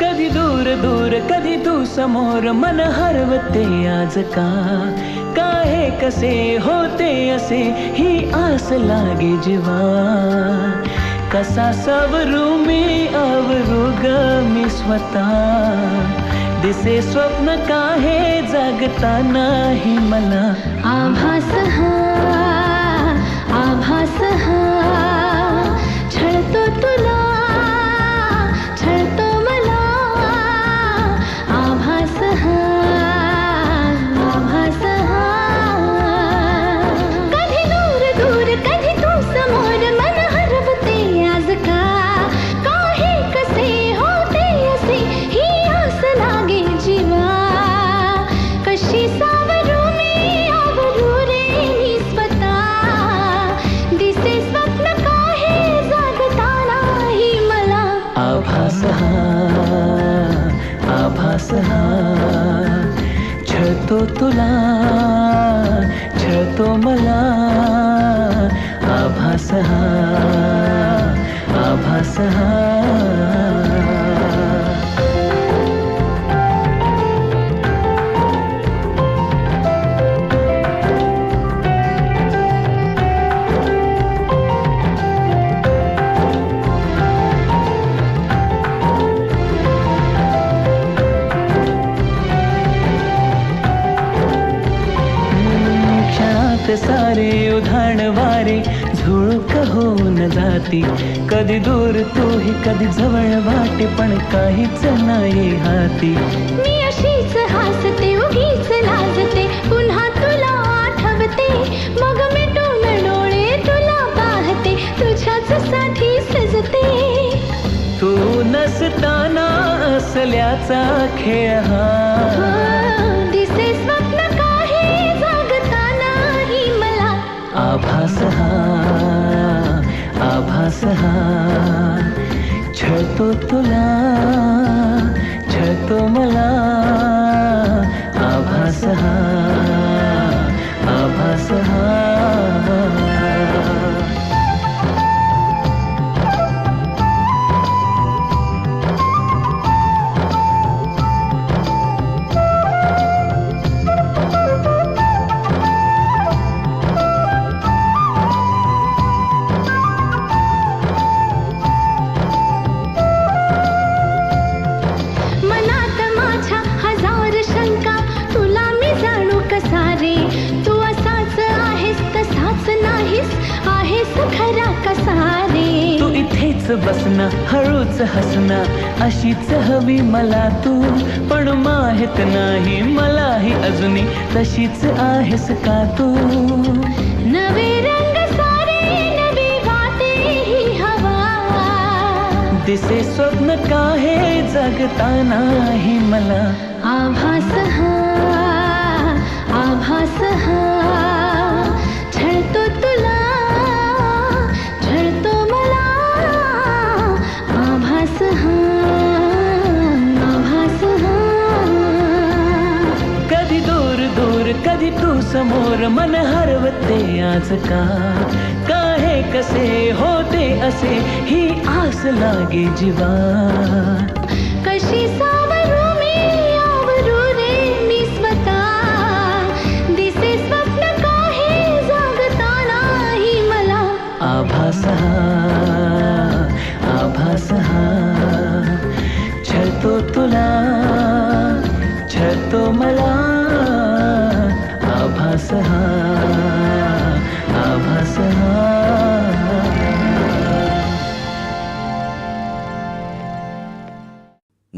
कधी दूर दूर कधी तू समोर मन हरवते आज का? काहे कसे होते असे? ही आस लागे जीवा कसा सवरू मी आवरू ग मी स्वतः. दिसे स्वप्न काहे जागता नाही मला? आभास हा आभास आभास हा आभास हा छळतो तुला क्षणात सारे उधाण वारे झुळूक होऊन जाती. कधी दूर तूही कधी जवळ वाटे पण काहीच नाही हाती. मी अशीच हासते उगीच लाजते. पुन्हा तुला आठवते. मग मिटून डोळे तुला पाहते. तुझ्याच साठी सजते. तू नसताना असल्याचा खेळ हा. आभास हा छळतो इथेच बसना हळूच हसना. अशीच हवी मला तू पण माहीत नाही मलाही अजूनही तशीच आहेस का तू? नवे रंग सारे नवी ही हवा. दिसे स्वप्न काहे जगता नाही मला? आभास हा कधी तू समोर मन हरवते आज का? काहे कसे होते असे? ही आस लागे जीवा कशी सा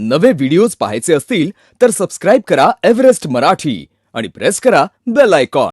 नवे व्हिडिओज पाहायचे असतील तर सबस्क्राईब करा एव्हरेस्ट मराठी आणि प्रेस करा बेल आयकॉन